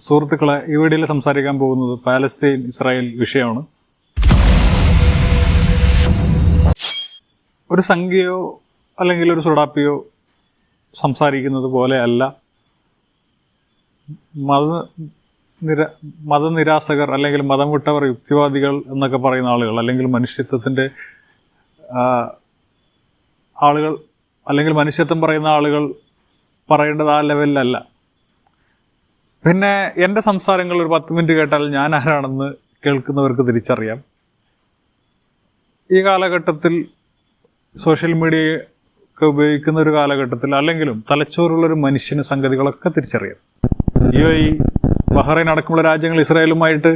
സുഹൃത്തുക്കളെ ഈ വീഡിയോയിൽ സംസാരിക്കാൻ പോകുന്നത് പാലസ്തീൻ ഇസ്രായേൽ വിഷയമാണ്. ഒരു സംഖ്യയോ അല്ലെങ്കിൽ ഒരു സുഡാപ്പിയോ സംസാരിക്കുന്നത് പോലെ അല്ല. മത നിര മതനിരാസകർ അല്ലെങ്കിൽ മതം വിട്ടവർ യുക്തിവാദികൾ എന്നൊക്കെ പറയുന്ന ആളുകൾ അല്ലെങ്കിൽ മനുഷ്യത്വത്തിന്റെ ആളുകൾ അല്ലെങ്കിൽ മനുഷ്യത്വം പറയുന്ന ആളുകൾ പറയേണ്ടത് ആ ലെവലിലല്ല പിന്നെ എന്റെ സംസാരങ്ങൾ ഒരു പത്ത് മിനിറ്റ് കേട്ടാൽ ഞാൻ ആരാണെന്ന് കേൾക്കുന്നവർക്ക് തിരിച്ചറിയാം. ഈ കാലഘട്ടത്തിൽ സോഷ്യൽ മീഡിയ ഒക്കെ ഉപയോഗിക്കുന്ന ഒരു കാലഘട്ടത്തിൽ അല്ലെങ്കിലും തലച്ചോറുള്ളൊരു മനുഷ്യന് സംഗതികളൊക്കെ തിരിച്ചറിയാം. യു എ ബഹ്റൈൻ അടക്കമുള്ള രാജ്യങ്ങൾ ഇസ്രായേലുമായിട്ട്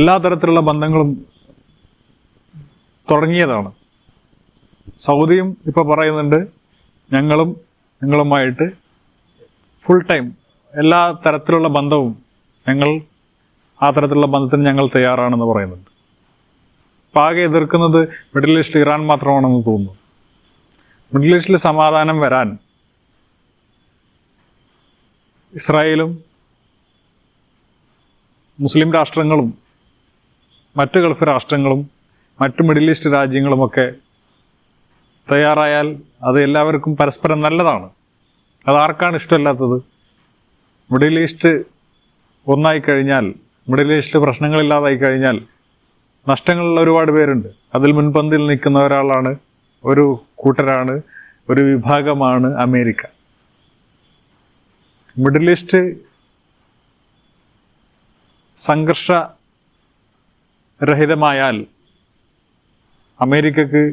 എല്ലാ തരത്തിലുള്ള ബന്ധങ്ങളും തുടങ്ങിയതാണ്. സൗദിയും ഇപ്പോൾ പറയുന്നുണ്ട് ഞങ്ങളും നിങ്ങളുമായിട്ട് ഫുൾ ടൈം എല്ലാ തരത്തിലുള്ള ബന്ധവും ഞങ്ങൾ ആ തരത്തിലുള്ള ബന്ധത്തിന് ഞങ്ങൾ തയ്യാറാണെന്ന് പറയുന്നുണ്ട്. അപ്പം ആകെ എതിർക്കുന്നത് മിഡിൽ ഈസ്റ്റ് ഇറാൻ മാത്രമാണെന്ന് തോന്നുന്നു. മിഡിൽ ഈസ്റ്റിൽ സമാധാനം വരാൻ ഇസ്രായേലും മുസ്ലിം രാഷ്ട്രങ്ങളും മറ്റ് ഗൾഫ് രാഷ്ട്രങ്ങളും മറ്റ് മിഡിൽ ഈസ്റ്റ് രാജ്യങ്ങളുമൊക്കെ തയ്യാറായാൽ അത് എല്ലാവർക്കും പരസ്പരം നല്ലതാണ്. അത് ആർക്കാണ് ഇഷ്ടമല്ലാത്തത്? മിഡിൽ ഈസ്റ്റ് ഒന്നായി കഴിഞ്ഞാൽ മിഡിൽ ഈസ്റ്റ് പ്രശ്നങ്ങളില്ലാതായി കഴിഞ്ഞാൽ നഷ്ടങ്ങളുള്ള ഒരുപാട് പേരുണ്ട്. അതിൽ മുൻപന്തിൽ നിൽക്കുന്ന ഒരാളാണ് ഒരു കൂട്ടരാണ് ഒരു വിഭാഗമാണ് അമേരിക്ക. മിഡിൽ ഈസ്റ്റ് സംഘർഷ രഹിതമായാൽ അമേരിക്കക്ക്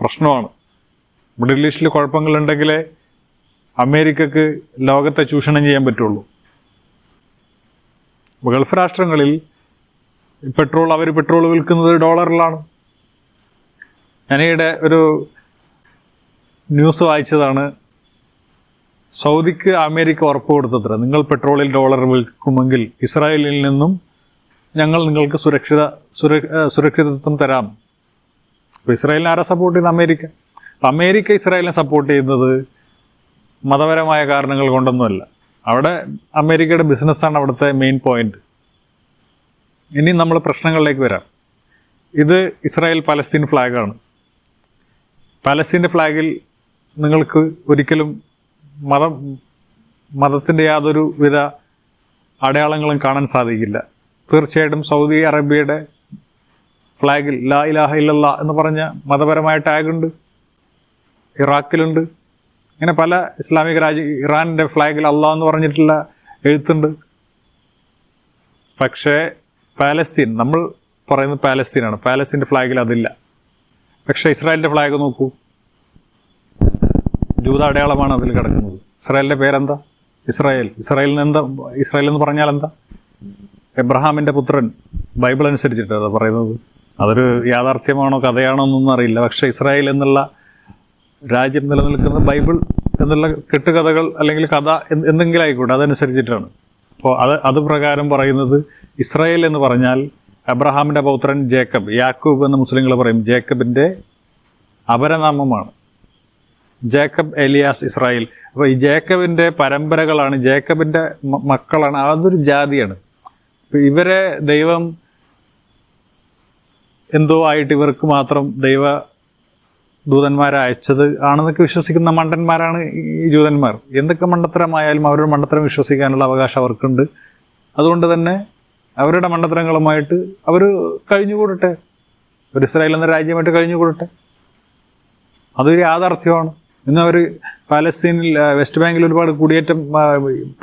പ്രശ്നമാണ്. മിഡിൽ ഈസ്റ്റിൽ കുഴപ്പങ്ങളുണ്ടെങ്കിലേ അമേരിക്കക്ക് ലോകത്തെ ചൂഷണം ചെയ്യാൻ പറ്റുള്ളൂ. ഗൾഫ് രാഷ്ട്രങ്ങളിൽ പെട്രോൾ അവർ പെട്രോൾ വിൽക്കുന്നത് ഡോളറിലാണ്. ഞാനീടെ ഒരു ന്യൂസ് വായിച്ചതാണ്. സൗദിക്ക് അമേരിക്ക ഉറപ്പ് കൊടുത്തത്ര. നിങ്ങൾ പെട്രോളിൽ ഡോളർ വിൽക്കുമെങ്കിൽ ഇസ്രായേലിൽ നിന്നും ഞങ്ങൾ നിങ്ങൾക്ക് സുരക്ഷിത സുരക്ഷിതത്വം തരാം. അപ്പോൾ ഇസ്രായേലിനെ ആരാ സപ്പോർട്ട് ചെയ്യുന്നത് അമേരിക്ക? അപ്പം അമേരിക്ക ഇസ്രായേലിനെ സപ്പോർട്ട് ചെയ്യുന്നത് മതപരമായ കാരണങ്ങൾ കൊണ്ടൊന്നുമല്ല. അവിടെ അമേരിക്കയുടെ ബിസിനസ്സാണ് അവിടുത്തെ മെയിൻ പോയിന്റ് ഇനി നമ്മൾ പ്രശ്നങ്ങളിലേക്ക് വരാം. ഇത് ഇസ്രായേൽ പലസ്തീൻ ഫ്ലാഗാണ് പലസ്തീന്റെ ഫ്ലാഗിൽ നിങ്ങൾക്ക് ഒരിക്കലും മതം മതത്തിന്റെ യാതൊരു വിധ അടയാളങ്ങളും കാണാൻ സാധിക്കില്ല. തീർച്ചയായിട്ടും സൗദി അറേബ്യയുടെ ഫ്ലാഗിൽ ലാ ഇലാഹ ഇല്ലല്ല എന്ന് പറഞ്ഞ മതപരമായ ടാഗുണ്ട് ഇറാഖിലുണ്ട്. ഇങ്ങനെ പല ഇസ്ലാമിക രാജ്യ ഇറാനിന്റെ ഫ്ലാഗിൽ അള്ളാഹ് എന്ന് പറഞ്ഞിട്ടുള്ള എഴുത്തുണ്ട്. പക്ഷേ പാലസ്തീൻ നമ്മൾ പറയുന്നത് പാലസ്തീനാണ്. പാലസ്തീന്റെ ഫ്ലാഗിൽ അതില്ല. പക്ഷേ ഇസ്രായേലിന്റെ ഫ്ലാഗ് നോക്കൂ. ജൂത അടയാളമാണ് അതിൽ കിടക്കുന്നത്. ഇസ്രായേലിന്റെ പേരെന്താ? ഇസ്രായേൽ. ഇസ്രായേലിന് എന്താ ഇസ്രായേൽ എന്ന് പറഞ്ഞാൽ എന്താ? എബ്രഹാമിന്റെ പുത്രൻ. ബൈബിൾ അനുസരിച്ചിട്ട് അത് പറയുന്നത്. അതൊരു യാഥാർത്ഥ്യമാണോ കഥയാണോ എന്നൊന്നും അറിയില്ല. പക്ഷേ ഇസ്രായേൽ എന്നുള്ള രാജ്യം നിലനിൽക്കുന്ന ബൈബിൾ എന്നുള്ള കെട്ടുകഥകൾ അല്ലെങ്കിൽ കഥ എന്ത് എന്തെങ്കിലും ആയിക്കോട്ടെ അതനുസരിച്ചിട്ടാണ്. അപ്പോൾ അത് അത് പ്രകാരം പറയുന്നത് ഇസ്രായേൽ എന്ന് പറഞ്ഞാൽ അബ്രഹാമിന്റെ പൗത്രൻ ജേക്കബ് യാക്കൂബ് എന്ന് മുസ്ലിങ്ങൾ പറയും. ജേക്കബിന്റെ അപരനാമമാണ്. Jacob alias Israel. അപ്പോൾ ഈ ജേക്കബിന്റെ പരമ്പരകളാണ് ജേക്കബിന്റെ മക്കളാണ് അതൊരു ജാതിയാണ്. ഇവരെ ദൈവം എന്തോ ആയിട്ട് ഇവർക്ക് മാത്രം ദൈവ ദൂതന്മാരെ അയച്ചത് ആണെന്നൊക്കെ വിശ്വസിക്കുന്ന മണ്ടന്മാരാണ് ഈ ജൂതന്മാർ. എന്തൊക്കെ മണ്ടത്തരമായാലും അവരുടെ മണ്ടത്തരം വിശ്വസിക്കാനുള്ള അവകാശം അവർക്കുണ്ട്. അതുകൊണ്ട് തന്നെ അവരുടെ മണ്ടത്തരങ്ങളുമായിട്ട് അവർ കഴിഞ്ഞുകൂടട്ടെ. ഒരു ഇസ്രായേൽ എന്ന രാജ്യമായിട്ട് കഴിഞ്ഞുകൂടട്ടെ. അതൊരു യാഥാർത്ഥ്യമാണ്. ഇന്ന് അവർ പാലസ്തീനിൽ വെസ്റ്റ് ബാങ്കിൽ ഒരുപാട് കുടിയേറ്റം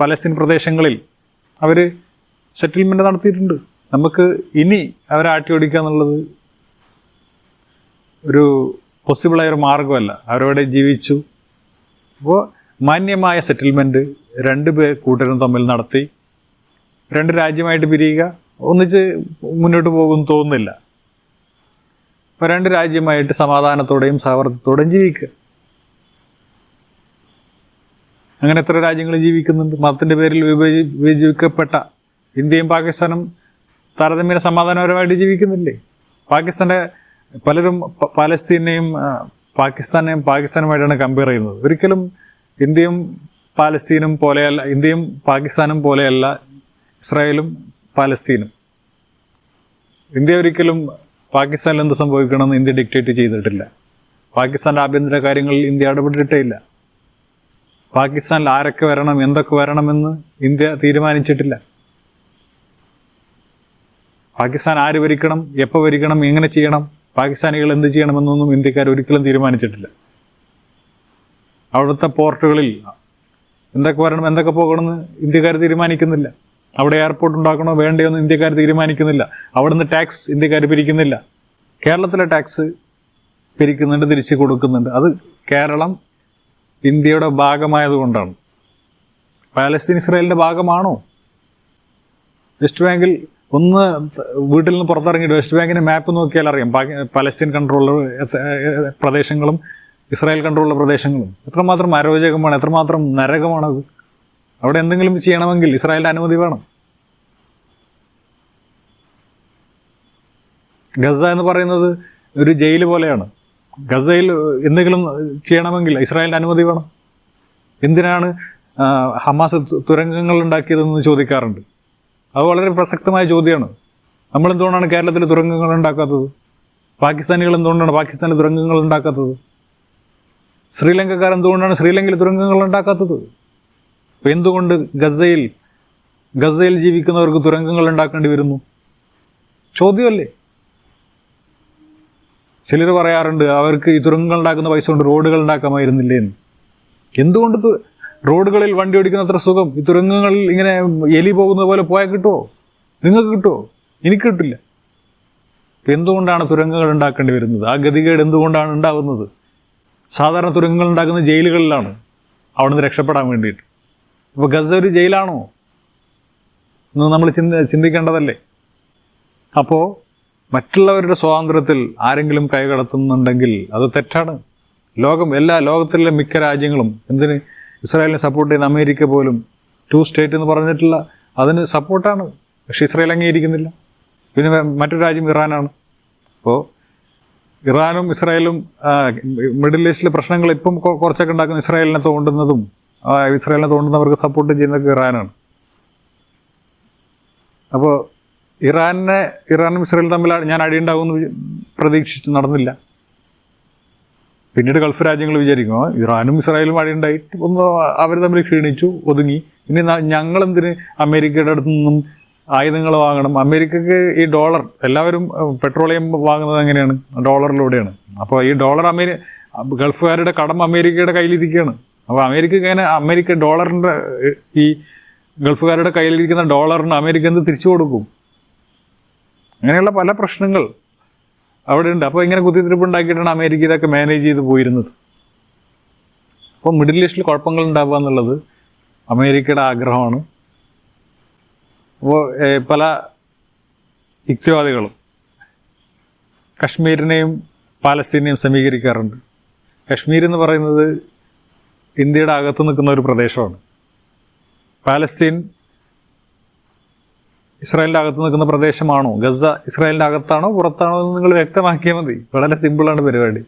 പലസ്തീൻ പ്രദേശങ്ങളിൽ അവർ സെറ്റിൽമെന്റ് നടത്തിയിട്ടുണ്ട്. നമുക്ക് ഇനി അവരെ ആട്ടി ഓടിക്കുക എന്നുള്ളത് ഒരു പോസിബിളായ ഒരു മാർഗമല്ല അവരവിടെ ജീവിച്ചു. അപ്പോൾ മാന്യമായ സെറ്റിൽമെന്റ് രണ്ട് പേർ കൂട്ടരും തമ്മിൽ നടത്തി. രണ്ട് രാജ്യമായിട്ട് പിരിയുക. ഒന്നിച്ച് മുന്നോട്ട് പോകും തോന്നുന്നില്ല. അപ്പോൾ രണ്ട് രാജ്യമായിട്ട് സമാധാനത്തോടെയും സഹവർത്തത്തോടെയും ജീവിക്കുക. അങ്ങനെ എത്ര രാജ്യങ്ങൾ ജീവിക്കുന്നുണ്ട്? മതത്തിന്റെ പേരിൽ വിഭജി വിഭജിക്കപ്പെട്ട ഇന്ത്യയും പാകിസ്ഥാനും താരതമ്യേന സമാധാനപരമായിട്ട് ജീവിക്കുന്നില്ലേ? പാകിസ്ഥാന്റെ പലരും പാലസ്തീനെയും പാകിസ്ഥാനെയും പാകിസ്ഥാനുമായിട്ടാണ് കമ്പയർ ചെയ്യുന്നത്. ഒരിക്കലും ഇന്ത്യയും പാലസ്തീനും പോലെയല്ല ഇന്ത്യയും പാകിസ്ഥാനും പോലെയല്ല ഇസ്രായേലും പാലസ്തീനും. ഇന്ത്യ ഒരിക്കലും പാകിസ്ഥാനിൽ എന്ത് സംഭവിക്കണമെന്ന് ഇന്ത്യ ഡിക്റ്റേറ്റ് ചെയ്തിട്ടില്ല. പാകിസ്ഥാന്റെ ആഭ്യന്തര കാര്യങ്ങളിൽ ഇന്ത്യ ഇടപെട്ടിട്ടേ ഇല്ല പാകിസ്ഥാനിൽ ആരൊക്കെ വരണം എന്തൊക്കെ വരണമെന്ന് ഇന്ത്യ തീരുമാനിച്ചിട്ടില്ല. പാകിസ്ഥാൻ ആര് ഭരിക്കണം എപ്പോൾ ഭരിക്കണം എങ്ങനെ ചെയ്യണം പാകിസ്ഥാനികൾ എന്ത് ചെയ്യണമെന്നൊന്നും ഇന്ത്യക്കാർ ഒരിക്കലും തീരുമാനിച്ചിട്ടില്ല. അവിടുത്തെ പോർട്ടുകളിൽ എന്തൊക്കെ വരണം എന്തൊക്കെ പോകണമെന്ന് ഇന്ത്യക്കാർ തീരുമാനിക്കുന്നില്ല. അവിടെ എയർപോർട്ട് ഉണ്ടാക്കണോ വേണ്ടയോ എന്ന് ഇന്ത്യക്കാർ തീരുമാനിക്കുന്നില്ല. അവിടുന്ന് ടാക്സ് ഇന്ത്യക്കാർ പിരിക്കുന്നില്ല. കേരളത്തിലെ ടാക്സ് പിരിക്കുന്നുണ്ട് തിരിച്ച് കൊടുക്കുന്നുണ്ട്. അത് കേരളം ഇന്ത്യയുടെ ഭാഗമായതുകൊണ്ടാണ്. പാലസ്തീൻ ഇസ്രായേലിന്റെ ഭാഗമാണോ? വെസ്റ്റ് ബാങ്കിൽ ഒന്ന് വീട്ടിൽ നിന്ന് പുറത്തിറങ്ങി വെസ്റ്റ് ബാങ്കിന്റെ മാപ്പ് നോക്കിയാൽ അറിയാം. പലസ്തീൻ കൺട്രോൾ പ്രദേശങ്ങളും ഇസ്രായേൽ കൺട്രോളുള്ള പ്രദേശങ്ങളും. എത്രമാത്രം അരോചകമാണ് എത്രമാത്രം നരകമാണത് അവിടെ എന്തെങ്കിലും ചെയ്യണമെങ്കിൽ ഇസ്രായേലിന്റെ അനുമതി വേണം. ഗസ എന്ന് പറയുന്നത് ഒരു ജയിൽ പോലെയാണ്. ഗസയിൽ എന്തെങ്കിലും ചെയ്യണമെങ്കിൽ ഇസ്രായേലിന്റെ അനുമതി വേണം. എന്തിനാണ് ഹമാസ് തുരങ്കങ്ങൾ ഉണ്ടാക്കിയതെന്ന് ചോദിക്കാറുണ്ട്. അത് വളരെ പ്രസക്തമായ ചോദ്യമാണ്. നമ്മൾ എന്തുകൊണ്ടാണ് കേരളത്തിൽ തുരങ്കങ്ങൾ ഉണ്ടാക്കാത്തത്? പാകിസ്ഥാനികൾ എന്തുകൊണ്ടാണ് പാകിസ്ഥാനിൽ തുരങ്കങ്ങൾ ഉണ്ടാക്കാത്തത്? ശ്രീലങ്കക്കാർ എന്തുകൊണ്ടാണ് ശ്രീലങ്കയിൽ തുരങ്കങ്ങൾ ഉണ്ടാക്കാത്തത്? അപ്പോൾ എന്തുകൊണ്ട് ഗസയിൽ ഗസയിൽ ജീവിക്കുന്നവർക്ക് തുരങ്കങ്ങൾ ഉണ്ടാക്കേണ്ടി വരുന്നു? ചോദ്യമല്ലേ? ചിലർ പറയാറുണ്ട് അവർക്ക് ഈ തുരങ്കങ്ങൾ ഉണ്ടാക്കുന്ന പൈസ കൊണ്ട് റോഡുകൾ ഉണ്ടാക്കാമായിരുന്നില്ലേ എന്ന്. എന്തുകൊണ്ട് റോഡുകളിൽ വണ്ടി ഓടിക്കുന്ന അത്ര സുഖം? ഈ തുരങ്കങ്ങളിൽ ഇങ്ങനെ എലി പോകുന്ന പോലെ പോയാൽ കിട്ടുമോ നിങ്ങൾക്ക് കിട്ടുമോ എനിക്ക് കിട്ടില്ല. എന്തുകൊണ്ടാണ് തുരങ്കങ്ങൾ ഉണ്ടാക്കേണ്ടി വരുന്നത്? ആ ഗതികേട് എന്തുകൊണ്ടാണ് ഉണ്ടാകുന്നത്? സാധാരണ തുരങ്കങ്ങൾ ഉണ്ടാക്കുന്ന ജയിലുകളിലാണ് അവിടുന്ന് രക്ഷപ്പെടാൻ വേണ്ടിയിട്ട്. അപ്പോൾ ഗസ ഒരു ജയിലാണോ? എന്ന് നമ്മൾ ചിന്ത ചിന്തിക്കേണ്ടതല്ലേ? അപ്പോൾ മറ്റുള്ളവരുടെ സ്വാതന്ത്ര്യത്തിൽ ആരെങ്കിലും കൈകടത്തുന്നുണ്ടെങ്കിൽ അത് തെറ്റാണ്. ലോകം എല്ലാ ലോകത്തിലെ മിക്ക രാജ്യങ്ങളും എന്തിന് ഇസ്രായേലിനെ സപ്പോർട്ട് ചെയ്യുന്ന അമേരിക്ക പോലും ടു സ്റ്റേറ്റ് എന്ന് പറഞ്ഞിട്ടുള്ള അതിന് സപ്പോർട്ടാണ് പക്ഷേ ഇസ്രായേൽ അംഗീകരിക്കുന്നില്ല. പിന്നെ മറ്റൊരു രാജ്യം ഇറാനാണ്. അപ്പോൾ ഇറാനും ഇസ്രായേലും മിഡിൽ ഈസ്റ്റിലെ പ്രശ്നങ്ങൾ ഇപ്പം കുറച്ചൊക്കെ ഉണ്ടാക്കുന്ന ഇസ്രായേലിനെ തോണ്ടുന്നതും ഇസ്രായേലിനെ തോണ്ടുന്നവർക്ക് സപ്പോർട്ട് ചെയ്യുന്നതൊക്കെ ഇറാനാണ്. അപ്പോൾ ഇറാനെ ഇറാനും ഇസ്രായേലും തമ്മിൽ ഞാൻ അടിയുണ്ടാകുമെന്ന് പ്രതീക്ഷിച്ചു നടന്നില്ല. പിന്നീട് ഗൾഫ് രാജ്യങ്ങൾ വിചാരിക്കും ഇറാനും ഇസ്രായേലും അടിയുണ്ടായി ഒന്ന് അവർ തമ്മിൽ ക്ഷീണിച്ചു ഒതുങ്ങി. ഇനി ഞങ്ങളെന്തിന് അമേരിക്കയുടെ അടുത്ത് നിന്നും ആയുധങ്ങൾ വാങ്ങണം? അമേരിക്കക്ക് ഈ ഡോളർ എല്ലാവരും പെട്രോളിയം വാങ്ങുന്നത് എങ്ങനെയാണ്? ഡോളറിലൂടെയാണ്. അപ്പോൾ ഈ ഡോളർ അമേരി ഗൾഫുകാരുടെ കടം അമേരിക്കയുടെ കയ്യിലിരിക്കുകയാണ്. അപ്പോൾ അമേരിക്ക ഇങ്ങനെ അമേരിക്ക ഡോളറിന്റെ ഈ ഗൾഫുകാരുടെ കയ്യിലിരിക്കുന്ന ഡോളറിന് അമേരിക്ക എന്ത് തിരിച്ചു കൊടുക്കും? അങ്ങനെയുള്ള പല പ്രശ്നങ്ങൾ. അവിടെ ഉണ്ട് അപ്പോൾ ഇങ്ങനെ കുത്തിത്തിരിപ്പ് ഉണ്ടാക്കിയിട്ടാണ് അമേരിക്ക ഇതൊക്കെ മാനേജ് ചെയ്ത് പോയിരുന്നത്. അപ്പോൾ മിഡിൽ ഈസ്റ്റിൽ കുഴപ്പങ്ങൾ ഉണ്ടാവുക എന്നുള്ളത് അമേരിക്കയുടെ ആഗ്രഹമാണ്. അപ്പോൾ പല യുക്തിവാദികളും കശ്മീരിനെയും പാലസ്തീനെയും സമീകരിക്കാറുണ്ട്. കശ്മീർ എന്ന് പറയുന്നത് ഇന്ത്യയുടെ അകത്ത് നിൽക്കുന്ന ഒരു പ്രദേശമാണ്. പാലസ്തീൻ ഇസ്രായേലിന്റെ അകത്ത് നിൽക്കുന്ന പ്രദേശമാണോ? ഗസ ഇസ്രായേലിന്റെ അകത്താണോ പുറത്താണോ? എന്ന് നിങ്ങൾ വ്യക്തമാക്കിയാൽ മതി. വളരെ സിമ്പിളാണ് പരിപാടി.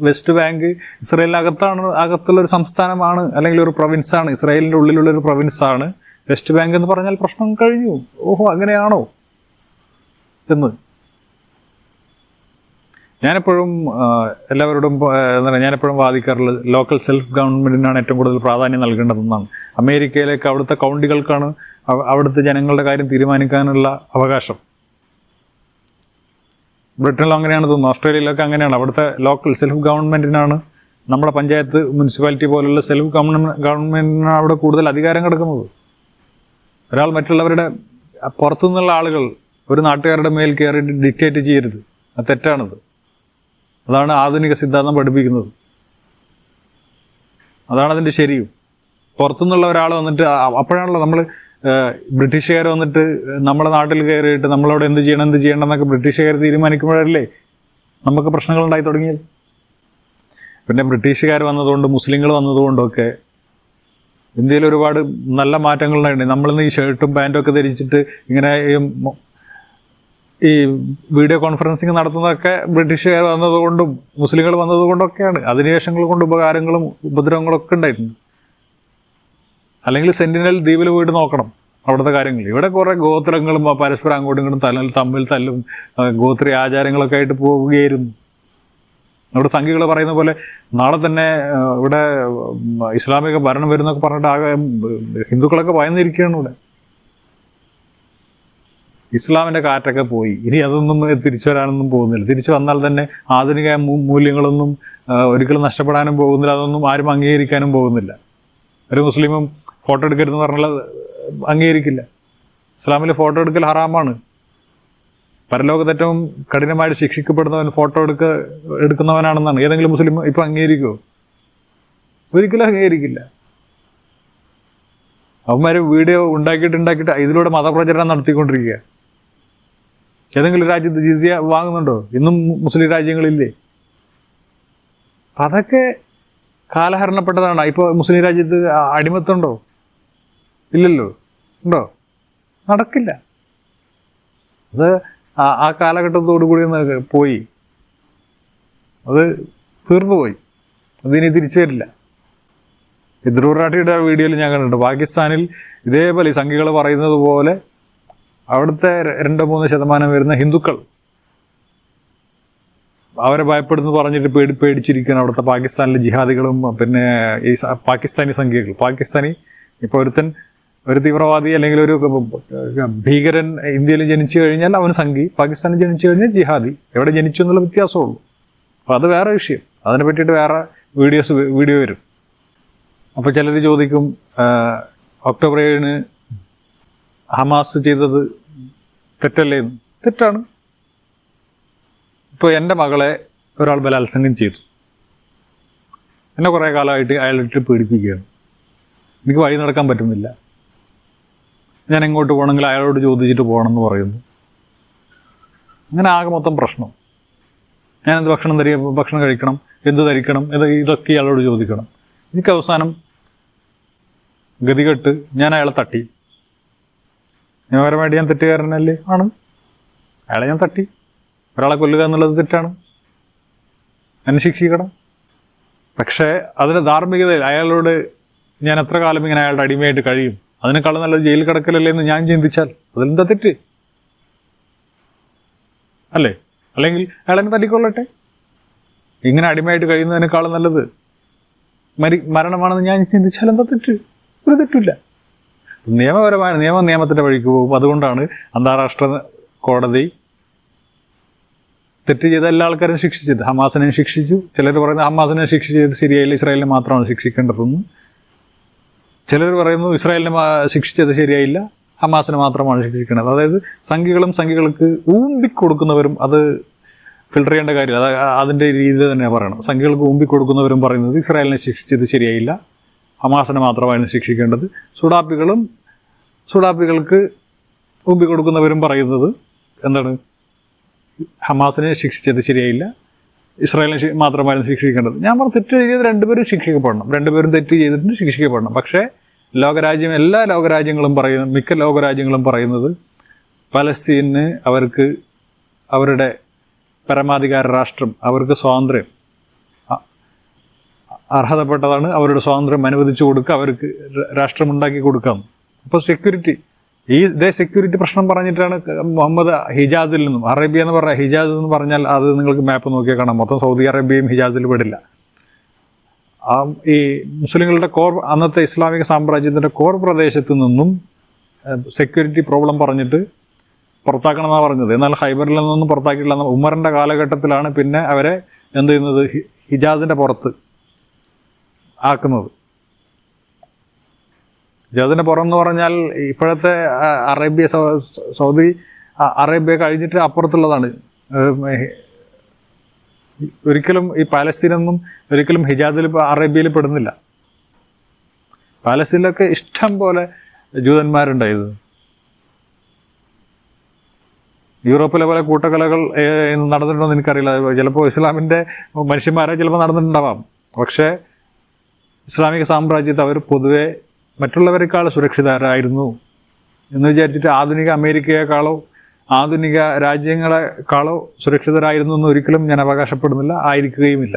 വെസ്റ്റ് ബാങ്ക് ഇസ്രായേലിന്റെ അകത്താണ് അകത്തുള്ള ഒരു സംസ്ഥാനമാണ് അല്ലെങ്കിൽ ഒരു പ്രൊവിൻസാണ് ഇസ്രായേലിന്റെ ഉള്ളിലുള്ള ഒരു പ്രൊവിൻസാണ്. വെസ്റ്റ് ബാങ്ക് എന്ന് പറഞ്ഞാൽ പ്രശ്നം കഴിഞ്ഞു. ഓഹോ അങ്ങനെയാണോ? എന്ന് ഞാനെപ്പോഴും എല്ലാവരോടും എന്താ പറയുക ഞാനെപ്പോഴും വാദിക്കാറുള്ളത് ലോക്കൽ സെൽഫ് ഗവൺമെന്റിനാണ് ഏറ്റവും കൂടുതൽ പ്രാധാന്യം നൽകേണ്ടതെന്നാണ് അമേരിക്കയിലേക്ക് അവിടുത്തെ കൗണ്ടികൾക്കാണ് അവ- അവിടുത്തെ ജനങ്ങളുടെ കാര്യം തീരുമാനിക്കാനുള്ള അവകാശം. ബ്രിട്ടനിലും അങ്ങനെയാണ് തോന്നുന്നു ഓസ്ട്രേലിയയിലൊക്കെ അങ്ങനെയാണ്. അവിടുത്തെ ലോക്കൽ സെൽഫ് ഗവൺമെന്റിനാണ് നമ്മുടെ പഞ്ചായത്ത് മുനിസിപ്പാലിറ്റി പോലുള്ള സെൽഫ് ഗവൺമെന്റ് ഗവൺമെന്റിനാണ് അവിടെ കൂടുതൽ അധികാരം കിടക്കുന്നത്. ഒരാൾ മറ്റുള്ളവരുടെ പുറത്തുനിന്നുള്ള ആളുകൾ ഒരു നാട്ടുകാരുടെ മേൽ കയറി ഡിക്റ്റേറ്റ് ചെയ്യരുത്. അത് തെറ്റാണത്. അതാണ് ആധുനിക സിദ്ധാന്തം പഠിപ്പിക്കുന്നത്. അതാണ് അതിന്റെ ശരിയും. പുറത്തുനിന്നുള്ള ഒരാൾ വന്നിട്ട് അപ്പോഴാണല്ലോ നമ്മൾ ബ്രിട്ടീഷുകാർ വന്നിട്ട് നമ്മുടെ നാട്ടിൽ കയറിയിട്ട് നമ്മളോട് എന്ത് ചെയ്യണം എന്ത് ചെയ്യണം എന്നൊക്കെ ബ്രിട്ടീഷുകാർ തീരുമാനിക്കുമ്പോഴല്ലേ നമുക്ക് പ്രശ്നങ്ങൾ ഉണ്ടായി തുടങ്ങിയത്? പിന്നെ ബ്രിട്ടീഷുകാർ വന്നതുകൊണ്ട് മുസ്ലിങ്ങൾ വന്നതുകൊണ്ടൊക്കെ ഇന്ത്യയിൽ ഒരുപാട് നല്ല മാറ്റങ്ങൾ ഉണ്ടായിട്ടുണ്ട് നമ്മളിന്ന് ഈ ഷർട്ടും പാന്റും ഒക്കെ ധരിച്ചിട്ട് ഇങ്ങനെ ഈ വീഡിയോ കോൺഫറൻസിങ് നടത്തുന്നതൊക്കെ ബ്രിട്ടീഷുകാർ വന്നതുകൊണ്ടും മുസ്ലിങ്ങൾ വന്നതുകൊണ്ടൊക്കെയാണ്. അധിനിവേശങ്ങൾ കൊണ്ട് ഉപകാരങ്ങളും ഉപദ്രവങ്ങളും ഒക്കെ ഉണ്ടായിട്ടുണ്ട് അല്ലെങ്കിൽ സെന്റിനൽ ദ്വീപിൽ പോയിട്ട് നോക്കണം അവിടുത്തെ കാര്യങ്ങൾ. ഇവിടെ കുറേ ഗോത്രങ്ങളും പരസ്പരം അങ്ങോട്ടും ഇങ്ങോട്ടും തല്ലും തമ്മിൽ തല്ലും ഗോത്ര ആചാരങ്ങളൊക്കെ ആയിട്ട് പോവുകയായിരുന്നു. അവിടെ സംഘികൾ പറയുന്ന പോലെ നാളെ തന്നെ ഇവിടെ ഇസ്ലാമിക ഭരണം വരുന്നൊക്കെ പറഞ്ഞിട്ട് ആകെ ഹിന്ദുക്കളൊക്കെ ഭയന്നിരിക്കുകയാണ് ഇവിടെ. ഇസ്ലാമിന്റെ കാറ്റൊക്കെ പോയി. ഇനി അതൊന്നും തിരിച്ചു വരാനൊന്നും പോകുന്നില്ല. തിരിച്ചു വന്നാൽ തന്നെ ആധുനിക മൂല്യങ്ങളൊന്നും ഒരിക്കലും നഷ്ടപ്പെടാനും പോകുന്നില്ല. അതൊന്നും ആരും അംഗീകരിക്കാനും പോകുന്നില്ല. ഒരു മുസ്ലിമും ഫോട്ടോ എടുക്കരുതെന്ന് പറഞ്ഞാൽ അംഗീകരിക്കില്ല. ഇസ്ലാമിൽ ഫോട്ടോ എടുക്കൽ ഹറാമാണ്. പരലോകത്തേറ്റവും കഠിനമായിട്ട് ശിക്ഷിക്കപ്പെടുന്നവൻ ഫോട്ടോ എടുക്ക എടുക്കുന്നവനാണെന്നാണ്. ഏതെങ്കിലും മുസ്ലിം ഇപ്പം അംഗീകരിക്കുമോ ഒരിക്കലും അംഗീകരിക്കില്ല. അവന്മാർ വീഡിയോ ഉണ്ടാക്കിയിട്ട് ഉണ്ടാക്കിയിട്ട് ഇതിലൂടെ മതപ്രചരണം നടത്തിക്കൊണ്ടിരിക്കുക. ഏതെങ്കിലും രാജ്യത്ത് ജിസിയ വാങ്ങുന്നുണ്ടോ? ഇന്നും മുസ്ലിം രാജ്യങ്ങളില്ലേ? അതൊക്കെ കാലഹരണപ്പെട്ടതാണ്. ഇപ്പോൾ മുസ്ലിം രാജ്യത്ത് അടിമത്തമുണ്ടോ ഇല്ലല്ലോ. ഉണ്ടോ? നടക്കില്ല. അത് ആ- കാലഘട്ടത്തോടു കൂടി പോയി. അത് തീർന്നു പോയി അതിനി തിരിച്ചു വരില്ല. ഇദ്രൂറാട്ടിയുടെ വീഡിയോയിൽ ഞാൻ കണ്ടിട്ടുണ്ട്. പാകിസ്ഥാനിൽ ഇതേപോലെ സംഖ്യകൾ പറയുന്നത് പോലെ അവിടുത്തെ രണ്ടോ മൂന്നോ ശതമാനം വരുന്ന ഹിന്ദുക്കൾ അവരെ ഭയപ്പെടുന്നു പറഞ്ഞിട്ട് പേടി പേടിച്ചിരിക്കുകയാണ് അവിടുത്തെ പാകിസ്ഥാനിലെ ജിഹാദികളും പിന്നെ ഈ പാകിസ്ഥാനി സംഖ്യകൾ. പാകിസ്ഥാനി ഇപ്പോൾ ഒരുത്തൻ ഒരു തീവ്രവാദി അല്ലെങ്കിൽ ഒരു ഭീകരൻ ഇന്ത്യയിൽ ജനിച്ചു കഴിഞ്ഞാൽ അവൻ സംഘി പാകിസ്ഥാനിൽ ജനിച്ചു കഴിഞ്ഞാൽ ജിഹാദി. എവിടെ ജനിച്ചു എന്നുള്ള വ്യത്യാസമുള്ളൂ. അപ്പോൾ അത് വേറെ വിഷയം. അതിനെ പറ്റിയിട്ട് വേറെ വീഡിയോസ് വീഡിയോ വരും. അപ്പോൾ ചിലർ ചോദിക്കും ഒക്ടോബർ ഏഴിന് ഹമാസ് ചെയ്തത് തെറ്റല്ലേ തെറ്റാണ്. ഇപ്പോൾ എന്റെ മകളെ ഒരാൾ ബലാത്സംഗം ചെയ്തു. എന്നെ കുറേ കാലമായിട്ട് അയാളിട്ട് പീഡിപ്പിക്കുകയാണ് എനിക്ക് വഴി നടക്കാൻ പറ്റുന്നില്ല. ഞാൻ എങ്ങോട്ട് പോകണമെങ്കിൽ അയാളോട് ചോദിച്ചിട്ട് പോകണമെന്ന് പറയുന്നു. അങ്ങനെ ആകെ മൊത്തം പ്രശ്നം. ഞാൻ എന്ത് ഭക്ഷണം ധരി ഭക്ഷണം കഴിക്കണം എന്ത് ധരിക്കണം ഇത് ഇതൊക്കെ അയാളോട് ചോദിക്കണം. എനിക്ക് അവസാനം ഗതികെട്ട് ഞാൻ അയാളെ തട്ടി. നിയമപരമായിട്ട് ഞാൻ തെറ്റുകാരനല്ലേ? ആണ്. അയാളെ ഞാൻ തട്ടി. ഒരാളെ കൊല്ലുക എന്നുള്ളത് തെറ്റാണ്. എന്നെ ശിക്ഷിക്കണം. പക്ഷേ അതിന്റെ ധാർമ്മികതയിൽ അയാളോട് ഞാൻ എത്ര കാലം ഇങ്ങനെ അയാളുടെ അടിമയായിട്ട് കഴിയും? അതിനേക്കാളും നല്ലത് ജയിലിൽ കിടക്കലല്ലേ എന്ന് ഞാൻ ചിന്തിച്ചാൽ അതിലെന്താ തെറ്റ്? അല്ലേ? അല്ലെങ്കിൽ അയാളെന്നെ തല്ലിക്കൊള്ളട്ടെ? ഇങ്ങനെ അടിമയായിട്ട് കഴിയുന്നതിനേക്കാളും നല്ലത് മരി മരണമാണെന്ന് ഞാൻ ചിന്തിച്ചാൽ എന്താ തെറ്റ്? ഒരു തെറ്റില്ല നിയമപരമായ നിയമ നിയമത്തിന്റെ വഴിക്ക് പോകും. അതുകൊണ്ടാണ് അന്താരാഷ്ട്ര കോടതി തെറ്റ് ചെയ്ത എല്ലാ ആൾക്കാരും ശിക്ഷിച്ചത്. ഹമാസിനെ ശിക്ഷിച്ചു. ചിലർ പറയുന്നത് ഹമാസിനെ ശിക്ഷിച്ചത് ശരിയായില്ല ഇസ്രായേലിനെ മാത്രമാണ് ശിക്ഷിക്കേണ്ടതെന്ന്. ചിലർ പറയുന്നു ഇസ്രായേലിനെ ശിക്ഷിച്ചത് ശരിയായില്ല. ഹമാസിനെ മാത്രമാണ് ശിക്ഷിക്കേണ്ടത്. അതായത് സംഖ്യകളും സംഖ്യകൾക്ക് ഊമ്പിക്കൊടുക്കുന്നവരും അത് ഫിൽട്ടർ ചെയ്യേണ്ട കാര്യമില്ല. അത് അതിന്റെ രീതി തന്നെയാണ് പറയണം. സംഖ്യകൾക്ക് ഊമ്പിക്കൊടുക്കുന്നവരും പറയുന്നത് ഇസ്രായേലിനെ ശിക്ഷിച്ചത് ശരിയായില്ല. ഹമാസിനെ മാത്രമായിരുന്നു ശിക്ഷിക്കേണ്ടത്. സുഡാപ്പികളും സുഡാപ്പികൾക്ക് ഊമ്പിക്കൊടുക്കുന്നവരും പറയുന്നത് എന്താണ്? ഹമാസിനെ ശിക്ഷിച്ചത് ശരിയായില്ല. ഇസ്രായേലിനെ മാത്രമായിരുന്നു ശിക്ഷിക്കേണ്ടത്. ഞാൻ പറഞ്ഞു തെറ്റ് ചെയ്ത് രണ്ടുപേരും ശിക്ഷിക്കപ്പെടണം. രണ്ടുപേരും തെറ്റ് ചെയ്തിട്ട് ശിക്ഷിക്കപ്പെടണം. പക്ഷേ ലോകരാജ്യം എല്ലാ ലോകരാജ്യങ്ങളും പറയുന്ന മിക്ക ലോകരാജ്യങ്ങളും പറയുന്നത് പലസ്തീന് അവർക്ക് അവരുടെ പരമാധികാര രാഷ്ട്രം അവർക്ക് സ്വാതന്ത്ര്യം അർഹതപ്പെട്ടതാണ്. അവരുടെ സ്വാതന്ത്ര്യം അനുവദിച്ചു കൊടുക്കുക അവർക്ക് രാഷ്ട്രമുണ്ടാക്കി കൊടുക്കാം. അപ്പോൾ സെക്യൂരിറ്റി ഈ ഇതേ സെക്യൂരിറ്റി പ്രശ്നം പറഞ്ഞിട്ടാണ് മുഹമ്മദ് ഹിജാസിൽ നിന്നും അറേബ്യ എന്ന് പറഞ്ഞാൽ ഹിജാസ് എന്ന് പറഞ്ഞാൽ അത് നിങ്ങൾക്ക് മാപ്പ് നോക്കിയാൽ കാണാം. മൊത്തം സൗദി അറേബ്യയും ഹിജാസിൽ പെടില്ല. ആ ഈ മുസ്ലിങ്ങളുടെ കോർ അന്നത്തെ ഇസ്ലാമിക സാമ്രാജ്യത്തിന്റെ കോർ പ്രദേശത്ത് നിന്നും സെക്യൂരിറ്റി പ്രോബ്ലം പറഞ്ഞിട്ട് പുറത്താക്കണമെന്നാണ് പറഞ്ഞത്. എന്നാൽ ഹൈബറിൽ നിന്നൊന്നും പുറത്താക്കിയിട്ടില്ല. ഉമ്മറിന്റെ കാലഘട്ടത്തിലാണ് പിന്നെ അവരെ എന്ത് ചെയ്യുന്നത്? ഹിജാസിന്റെ പുറത്ത് ആക്കുന്നത്. ജതിന് പുറം എന്ന് പറഞ്ഞാൽ ഇപ്പോഴത്തെ അറേബ്യ സൗദി അറേബ്യ കഴിഞ്ഞിട്ട് അപ്പുറത്തുള്ളതാണ്. ഒരിക്കലും ഈ പാലസ്തീനൊന്നും ഒരിക്കലും ഹിജാസിൽ അറേബ്യയിൽ പെടുന്നില്ല. പാലസ്തീനിലൊക്കെ ഇഷ്ടം പോലെ ജൂതന്മാരുണ്ടായത് യൂറോപ്പിലെ പോലെ കൂട്ടക്കലകൾ നടന്നിട്ടുണ്ടോ എന്ന് എനിക്കറിയില്ല. ചിലപ്പോൾ ഇസ്ലാമിന്റെ മനുഷ്യന്മാരെ ചിലപ്പോൾ നടന്നിട്ടുണ്ടാവാം. പക്ഷേ ഇസ്ലാമിക സാമ്രാജ്യത്ത് അവർ പൊതുവെ മറ്റുള്ളവരെക്കാൾ സുരക്ഷിതരായിരുന്നു എന്ന് വിചാരിച്ചിട്ട് ആധുനിക അമേരിക്കയെക്കാളോ ആധുനിക രാജ്യങ്ങളെക്കാളോ സുരക്ഷിതരായിരുന്നു എന്ന് ഒരിക്കലും ഞാൻ അവകാശപ്പെടുന്നില്ല ആയിരിക്കുകയുമില്ല.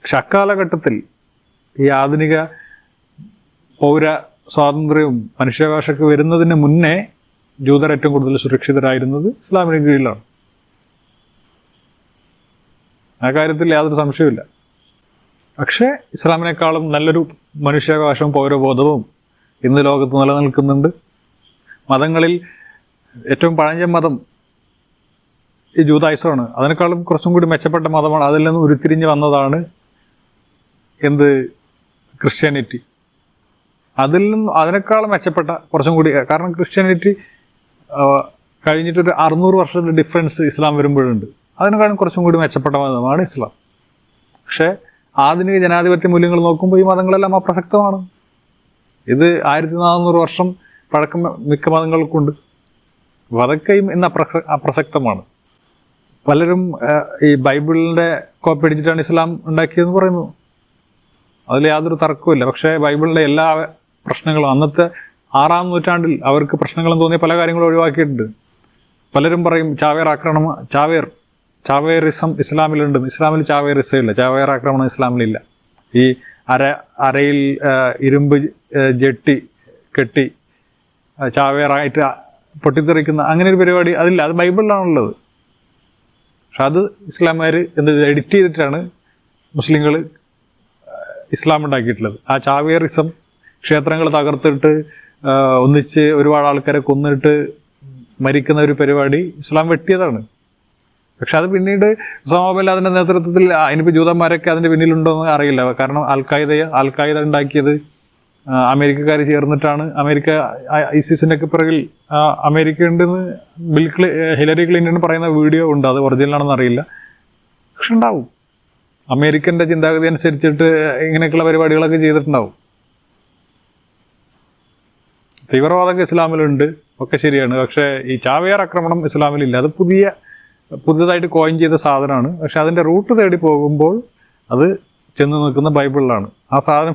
പക്ഷെ അക്കാലഘട്ടത്തിൽ ഈ ആധുനിക പൗര സ്വാതന്ത്ര്യവും മനുഷ്യാവകാശമൊക്കെ വരുന്നതിന് മുന്നേ ജൂതർ ഏറ്റവും കൂടുതൽ സുരക്ഷിതരായിരുന്നത് ഇസ്ലാമിന് കീഴിലാണ്. ആ കാര്യത്തിൽ യാതൊരു സംശയവുമില്ല. പക്ഷേ ഇസ്ലാമിനേക്കാളും നല്ലൊരു മനുഷ്യാവകാശവും പൗരബോധവും ഇന്ന് ലോകത്ത് നിലനിൽക്കുന്നുണ്ട്. മതങ്ങളിൽ ഏറ്റവും പഴഞ്ഞ മതം ഈ ജൂതായുസമാണ്. അതിനേക്കാളും കുറച്ചും കൂടി മെച്ചപ്പെട്ട മതമാണ്. അതിൽ നിന്ന് ഉരുത്തിരിഞ്ഞ് വന്നതാണ് എന്ത് ക്രിസ്ത്യാനിറ്റി. അതിൽ നിന്നും അതിനേക്കാളും മെച്ചപ്പെട്ട കുറച്ചും കൂടി കാരണം ക്രിസ്ത്യാനിറ്റി കഴിഞ്ഞിട്ടൊരു അറുന്നൂറ് വർഷത്തെ ഡിഫറൻസ് ഇസ്ലാം വരുമ്പോഴുണ്ട്. അതിനേക്കാളും കുറച്ചും കൂടി മെച്ചപ്പെട്ട മതമാണ് ഇസ്ലാം. പക്ഷേ ആധുനിക ജനാധിപത്യ മൂല്യങ്ങൾ നോക്കുമ്പോൾ ഈ മതങ്ങളെല്ലാം അപ്രസക്തമാണ്. ഇത് ആയിരത്തി നാനൂറ് വർഷം പഴക്കം മിക്ക മതങ്ങൾക്കുണ്ട്. അതൊക്കെയും ഇന്ന് അപ്രസ അപ്രസക്തമാണ്. പലരും ഈ ബൈബിളിന്റെ കോപ്പി അടിച്ചിട്ടാണ് ഇസ്ലാം ഉണ്ടാക്കിയതെന്ന് പറയുന്നു. അതിൽ യാതൊരു തർക്കവുമില്ല. പക്ഷേ ബൈബിളിന്റെ എല്ലാ പ്രശ്നങ്ങളും അന്നത്തെ ആറാം നൂറ്റാണ്ടിൽ അവർക്ക് പ്രശ്നങ്ങളും തോന്നിയ പല കാര്യങ്ങളും ഒഴിവാക്കിയിട്ടുണ്ട്. പലരും പറയും ചാവേർ ആക്രമണം ചാവേർ ചാവേറിസം ഇസ്ലാമിലുണ്ട്. ഇസ്ലാമിൽ ചാവേറിസം ഇല്ല ചാവേർ ആക്രമണം ഇസ്ലാമിലില്ല. ഈ അര അരയിൽ ഇരുമ്പ് ജെട്ടി കെട്ടി ചാവേറായിട്ട് പൊട്ടിത്തെറിക്കുന്ന അങ്ങനെ ഒരു പരിപാടി അതില്ല. അത് ബൈബിളിലാണുള്ളത്. പക്ഷെ അത് ഇസ്ലാമുകാർ എന്ത് എഡിറ്റ് ചെയ്തിട്ടാണ് മുസ്ലിങ്ങൾ ഇസ്ലാം ഉണ്ടാക്കിയിട്ടുള്ളത്. ആ ചാവേറിസം ക്ഷേത്രങ്ങൾ തകർത്തിട്ട് ഒന്നിച്ച് ഒരുപാട് ആൾക്കാരെ കൊന്നിട്ട് മരിക്കുന്ന ഒരു പരിപാടി ഇസ്ലാം വെട്ടിയതാണ്. പക്ഷെ അത് പിന്നീട് സമാബല്ല അതിന്റെ നേതൃത്വത്തിൽ ഇനിയിപ്പോൾ ജൂതന്മാരൊക്കെ അതിന്റെ പിന്നിലുണ്ടോ എന്ന് അറിയില്ല. കാരണം അൽഖായ്ദയെ അൽഖായിദ ഉണ്ടാക്കിയത് അമേരിക്കക്കാർ ചേർന്നിട്ടാണ്. അമേരിക്ക ഐസിസിന്റെ ഒക്കെ പിറകിൽ അമേരിക്ക ഉണ്ടെന്ന് ബിൽ ക്ലി ഹിലരി ക്ലിന്റൺ പറയുന്ന വീഡിയോ ഉണ്ട്. അത് ഒറിജിനലാണെന്ന് അറിയില്ല. പക്ഷെ ഉണ്ടാവും. അമേരിക്കന്റെ ചിന്താഗതി അനുസരിച്ചിട്ട് ഇങ്ങനെയൊക്കെയുള്ള പരിപാടികളൊക്കെ ചെയ്തിട്ടുണ്ടാവും. തീവ്രവാദമൊക്കെ ഇസ്ലാമിലുണ്ട്. ഒക്കെ ശരിയാണ്. പക്ഷേ ഈ ചാവേർ ആക്രമണം ഇസ്ലാമിലില്ല. അത് പുതിയ പുതിയതായിട്ട് കോയിൻ ചെയ്ത സാധനമാണ്. പക്ഷെ അതിന്റെ റൂട്ട് തേടി പോകുമ്പോൾ അത് ചെന്ന് നിൽക്കുന്ന ബൈബിളിലാണ്. ആ സാധനം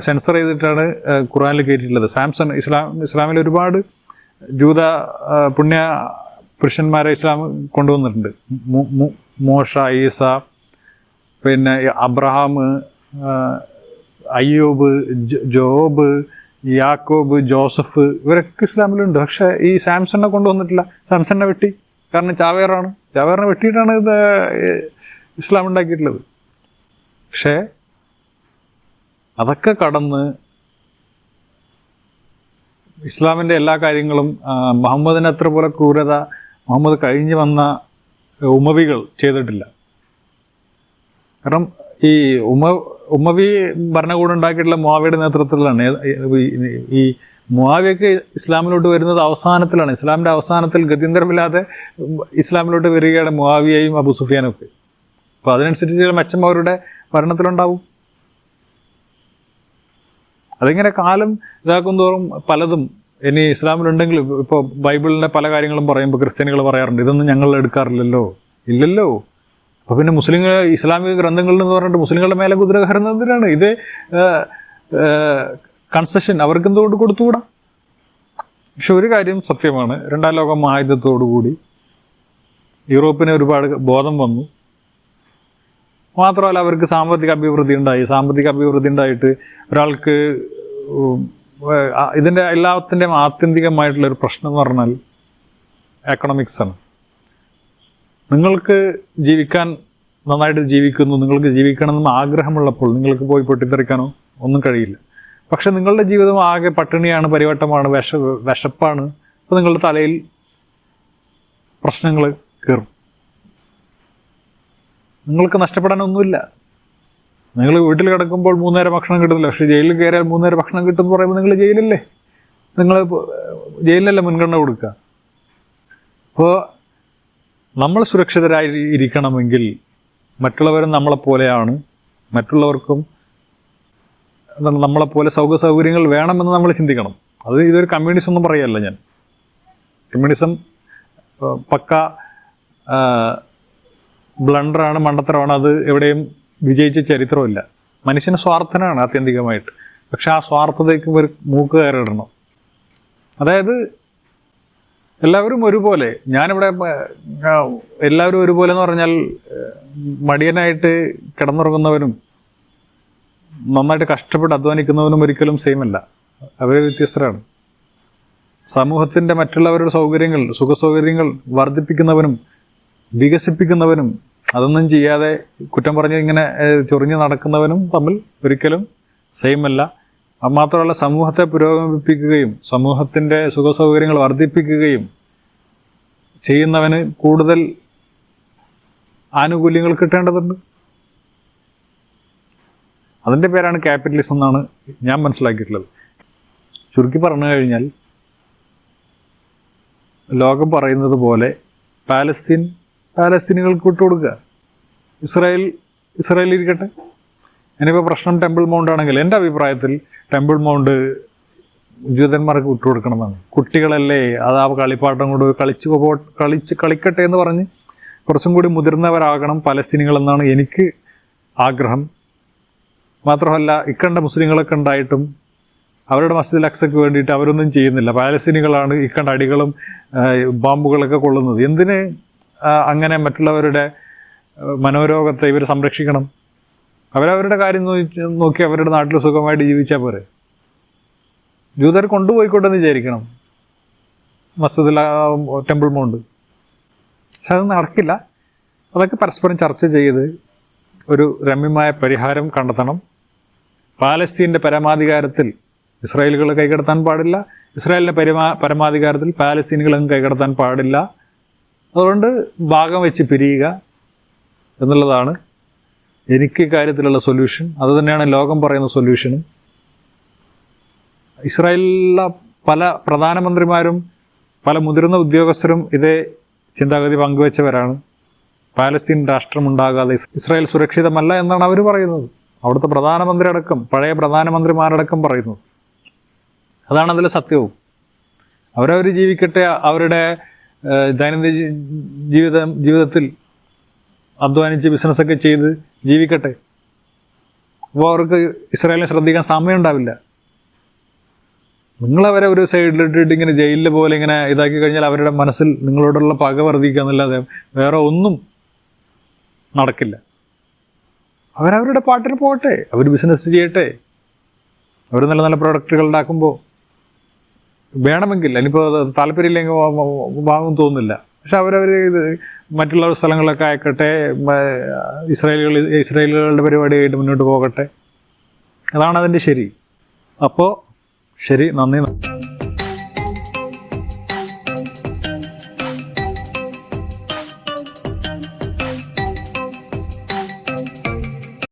സെൻസർ ചെയ്തിട്ടാണ് ഖുറാനിൽ കയറ്റിയിട്ടുള്ളത്. സാംസൺ ഇസ്ലാം ഇസ്ലാമിൽ ഒരുപാട് ജൂത പുണ്യ പുരുഷന്മാരെ ഇസ്ലാം കൊണ്ടുവന്നിട്ടുണ്ട്. മു- മു- മോശ ഈസ പിന്നെ അബ്രഹാം അയ്യൂബ് ജോബ് യാക്കോബ് ജോസഫ് ഇവരൊക്കെ ഇസ്ലാമിലുണ്ട്. പക്ഷേ ഈ സാംസണിനെ കൊണ്ടുവന്നിട്ടില്ല. സാംസണിനെ വെട്ടി. കാരണം ചാവേറാണ്. ചാവേറിനെ വെട്ടിയിട്ടാണ് ഇത് ഇസ്ലാം ഉണ്ടാക്കിയിട്ടുള്ളത്. പക്ഷേ അതൊക്കെ കടന്ന് ഇസ്ലാമിന്റെ എല്ലാ കാര്യങ്ങളും മുഹമ്മദിന് അത്ര പോലെ ക്രൂരത മുഹമ്മദ് കഴിഞ്ഞു വന്ന ഉമവികൾ ചെയ്തിട്ടില്ല. കാരണം ഈ ഉമ ഉമവി ഭരണകൂടം ഉണ്ടാക്കിയിട്ടുള്ള മുവാവിയുടെ നേതൃത്വത്തിലാണ് ഈ മുവാവിയൊക്കെ ഇസ്ലാമിലോട്ട് വരുന്നത് അവസാനത്തിലാണ്. ഇസ്ലാമിന്റെ അവസാനത്തിൽ ഗത്യന്തരമില്ലാതെ ഇസ്ലാമിലോട്ട് വരികയാണ് മുവാവിയയും അബു സുഫിയാനും ഒക്കെ അപ്പോൾ അതിനനുസരിച്ച് മെച്ചം അവരുടെ ഭരണത്തിലുണ്ടാവും. അതിങ്ങനെ കാലം ഇതാക്കും തോറും പലതും ഇനി ഇസ്ലാമിലുണ്ടെങ്കിലും ഇപ്പോൾ ബൈബിളിന്റെ പല കാര്യങ്ങളും പറയുമ്പോൾ ക്രിസ്ത്യാനികൾ പറയാറുണ്ട് ഇതൊന്നും ഞങ്ങൾ എടുക്കാറില്ലല്ലോ. ഇല്ലല്ലോ. അപ്പോൾ പിന്നെ മുസ്ലിങ്ങൾ ഇസ്ലാമിക ഗ്രന്ഥങ്ങളിൽ എന്ന് പറഞ്ഞിട്ട് മുസ്ലിങ്ങളുടെ മേലെ കുതിര ഇത് കൺസെഷൻ അവർക്ക് എന്തുകൊണ്ട് കൊടുത്തുകൂടാ? പക്ഷെ ഒരു കാര്യം സത്യമാണ്. രണ്ടാം ലോക മഹായുദ്ധത്തോടുകൂടി യൂറോപ്പിന് ഒരുപാട് ബോധം വന്നു. മാത്രമല്ല അവർക്ക് സാമ്പത്തിക അഭിവൃദ്ധി ഉണ്ടായി. സാമ്പത്തിക അഭിവൃദ്ധി ഉണ്ടായിട്ട് ഒരാൾക്ക് ഇതിന്റെ എല്ലാത്തിന്റെയും ആത്യന്തികമായിട്ടുള്ള ഒരു പ്രശ്നം എന്ന് പറഞ്ഞാൽ എക്കണോമിക്സാണ് നിങ്ങൾക്ക് ജീവിക്കാൻ നന്നായിട്ട് ജീവിക്കുന്നു നിങ്ങൾക്ക് ജീവിക്കണമെന്ന് ആഗ്രഹമുള്ളപ്പോൾ നിങ്ങൾക്ക് പോയി പൊട്ടിത്തെറിക്കാനോ ഒന്നും കഴിയില്ല. പക്ഷെ നിങ്ങളുടെ ജീവിതം ആകെ പട്ടിണിയാണ് പരിവട്ടമാണ് വിഷ വിശപ്പാണ്. അപ്പോൾ നിങ്ങളുടെ തലയിൽ പ്രശ്നങ്ങൾ കയറും. നിങ്ങൾക്ക് നഷ്ടപ്പെടാനൊന്നുമില്ല. നിങ്ങൾ വീട്ടിൽ കിടക്കുമ്പോൾ മൂന്നേരം ഭക്ഷണം കിട്ടുന്നില്ല പക്ഷേ ജയിലിൽ കയറിയാൽ മൂന്നേരം ഭക്ഷണം കിട്ടുമെന്ന് പറയുമ്പോൾ നിങ്ങൾ ജയിലല്ലേ? നിങ്ങൾ ജയിലിലല്ലേ മുൻഗണന കൊടുക്കുക? അപ്പോൾ നമ്മൾ സുരക്ഷിതരായി ഇരിക്കണമെങ്കിൽ മറ്റുള്ളവരും നമ്മളെപ്പോലെയാണ്. മറ്റുള്ളവർക്കും എന്താണ് നമ്മളെപ്പോലെ സൗക സൗകര്യങ്ങൾ വേണമെന്ന് നമ്മൾ ചിന്തിക്കണം. അത് ഇതൊരു കമ്മ്യൂണിസം ഒന്നും പറയല്ല ഞാൻ. കമ്മ്യൂണിസം പക്ക ബ്ലണ്ടറാണ് മണ്ടത്തരമാണ് അത് എവിടെയും വിജയിച്ച ചരിത്രമില്ല. മനുഷ്യന് സ്വാർത്ഥനാണ് ആത്യന്തികമായിട്ട്. പക്ഷെ ആ സ്വാർത്ഥതയ്ക്ക് ഒരു മൂക്ക് കയറിടണം. അതായത് എല്ലാവരും ഒരുപോലെ. ഞാനിവിടെ എല്ലാവരും ഒരുപോലെ എന്ന് പറഞ്ഞാൽ മടിയനായിട്ട് കിടന്നുറങ്ങുന്നവനും നന്നായിട്ട് കഷ്ടപ്പെട്ട് അധ്വാനിക്കുന്നവനും ഒരിക്കലും സെയിം അല്ല. അവർ വ്യത്യസ്തരാണ്. സമൂഹത്തിന്റെ മറ്റുള്ളവരുടെ സൗകര്യങ്ങൾ സുഖസൗകര്യങ്ങൾ വർദ്ധിപ്പിക്കുന്നവനും വികസിപ്പിക്കുന്നവനും അതൊന്നും ചെയ്യാതെ കുറ്റം പറഞ്ഞ് ഇങ്ങനെ ചൊറിഞ്ഞ് നടക്കുന്നവനും തമ്മിൽ ഒരിക്കലും സെയിം അല്ല. മാത്രമല്ല സമൂഹത്തെ പുരോഗമിപ്പിക്കുകയും സമൂഹത്തിന്റെ സുഖസൗകര്യങ്ങൾ വർദ്ധിപ്പിക്കുകയും ചെയ്യുന്നവന് കൂടുതൽ ആനുകൂല്യങ്ങൾ കിട്ടേണ്ടതുണ്ട്. അതിന്റെ പേരാണ് ക്യാപിറ്റലിസം എന്നാണ് ഞാൻ മനസ്സിലാക്കിയിട്ടുള്ളത്. ചുരുക്കി പറഞ്ഞു കഴിഞ്ഞാൽ ലോകം പറയുന്നത് പോലെ പാലസ്തീൻ പാലസ്തീനുകൾക്ക് വിട്ടുകൊടുക്കുക ഇസ്രായേൽ ഇസ്രായേൽ ഇരിക്കട്ടെ. ഇനിയിപ്പോൾ പ്രശ്നം ടെമ്പിൾ മൗണ്ട് ആണെങ്കിൽ എന്റെ അഭിപ്രായത്തിൽ ടെമ്പിൾ മൗണ്ട് ജൂതന്മാർക്ക് വിട്ടുകൊടുക്കണമെന്നാണ് കുട്ടികളല്ലേ അത് ആ കളിപ്പാട്ടം കൊണ്ട് കളിച്ച് പോ കളിച്ച് കളിക്കട്ടെ എന്ന് പറഞ്ഞ് കുറച്ചും കൂടി മുതിർന്നവരാകണം പലസ്തീനികളെന്നാണ് എനിക്ക് ആഗ്രഹം. മാത്രമല്ല ഇക്കണ്ട മുസ്ലിങ്ങളൊക്കെ ഉണ്ടായിട്ടും അവരുടെ മസ്ജിദ് അക്സയ്ക്ക് വേണ്ടിയിട്ട് അവരൊന്നും ചെയ്യുന്നില്ല. പാലസ്തീനികളാണ് ഇക്കണ്ട അടികളും ബോംബുകളൊക്കെ കൊള്ളുന്നത്. എന്തിന് അങ്ങനെ മറ്റുള്ളവരുടെ മനോരോഗത്തെ ഇവർ സംരക്ഷിക്കണം? അവരവരുടെ കാര്യം നോക്കി അവരുടെ നാട്ടിൽ സുഖമായിട്ട് ജീവിച്ചാൽ പോരെ? ജൂതർ കൊണ്ടുപോയിക്കോട്ടെ എന്ന് വിചാരിക്കണം മസ്ജിദിൽ ടെമ്പിൾ മൗണ്ട്. പക്ഷെ അത് നടക്കില്ല. അതൊക്കെ പരസ്പരം ചർച്ച ചെയ്ത് ഒരു രമ്യമായ പരിഹാരം കണ്ടെത്തണം. പാലസ്തീന്റെ പരമാധികാരത്തിൽ ഇസ്രായേലുകൾ കൈകടത്താൻ പാടില്ല. ഇസ്രായേലിന്റെ പരമാ പരമാധികാരത്തിൽ പാലസ്തീനുകളും കൈകടത്താൻ പാടില്ല. അതുകൊണ്ട് ഭാഗം വെച്ച് പിരിയുക എന്നുള്ളതാണ് എനിക്ക് കാര്യത്തിലുള്ള സൊല്യൂഷൻ. അതുതന്നെയാണ് ലോകം പറയുന്ന സൊല്യൂഷനും. ഇസ്രായേലിലെ പല പ്രധാനമന്ത്രിമാരും പല മുതിർന്ന ഉദ്യോഗസ്ഥരും ഇതേ ചിന്താഗതി പങ്കുവച്ചവരാണ്. പാലസ്തീൻ രാഷ്ട്രമുണ്ടാകാതെ ഇസ്രായേൽ സുരക്ഷിതമല്ല എന്നാണ് അവർ പറയുന്നത്. അവിടുത്തെ പ്രധാനമന്ത്രി അടക്കം പഴയ പ്രധാനമന്ത്രിമാരടക്കം പറയുന്നു. അതാണ് അതിലെ സത്യവും. അവരവർ ജീവിക്കട്ടെ അവരുടെ ദൈനംദിന ജീവിതം ജീവിതത്തിൽ അധ്വാനിച്ച് ബിസിനസ്സൊക്കെ ചെയ്ത് ജീവിക്കട്ടെ. അപ്പോൾ അവർക്ക് ഇസ്രായേലിനെ ശ്രദ്ധിക്കാൻ സമയം ഉണ്ടാവില്ല നിങ്ങളവരെ ഒരു സൈഡിലിട്ടിട്ട് ഇങ്ങനെ ജയിലിൽ പോലെ ഇങ്ങനെ ഇതാക്കി കഴിഞ്ഞാൽ അവരുടെ മനസ്സിൽ നിങ്ങളോടുള്ള പക വർദ്ധിക്കുക എന്നല്ലാതെ വേറെ ഒന്നും നടക്കില്ല. അവരവരുടെ പാട്ടിന് പോകട്ടെ അവർ ബിസിനസ് ചെയ്യട്ടെ. അവർ നല്ല നല്ല പ്രൊഡക്റ്റുകൾ ഉണ്ടാക്കുമ്പോൾ വേണമെങ്കിൽ അതിനിപ്പോൾ താല്പര്യമില്ലെങ്കിൽ വാങ്ങും തോന്നുന്നില്ല. പക്ഷെ അവരവർ ഇത് മറ്റുള്ള സ്ഥലങ്ങളൊക്കെ അയക്കട്ടെ ഇസ്രായേലുകൾ ഇസ്രായേലുകളുടെ പരിപാടിയായിട്ട് മുന്നോട്ട് പോകട്ടെ. അതാണ് അതിന്റെ ശരി. അപ്പോൾ ശരി നന്ദി.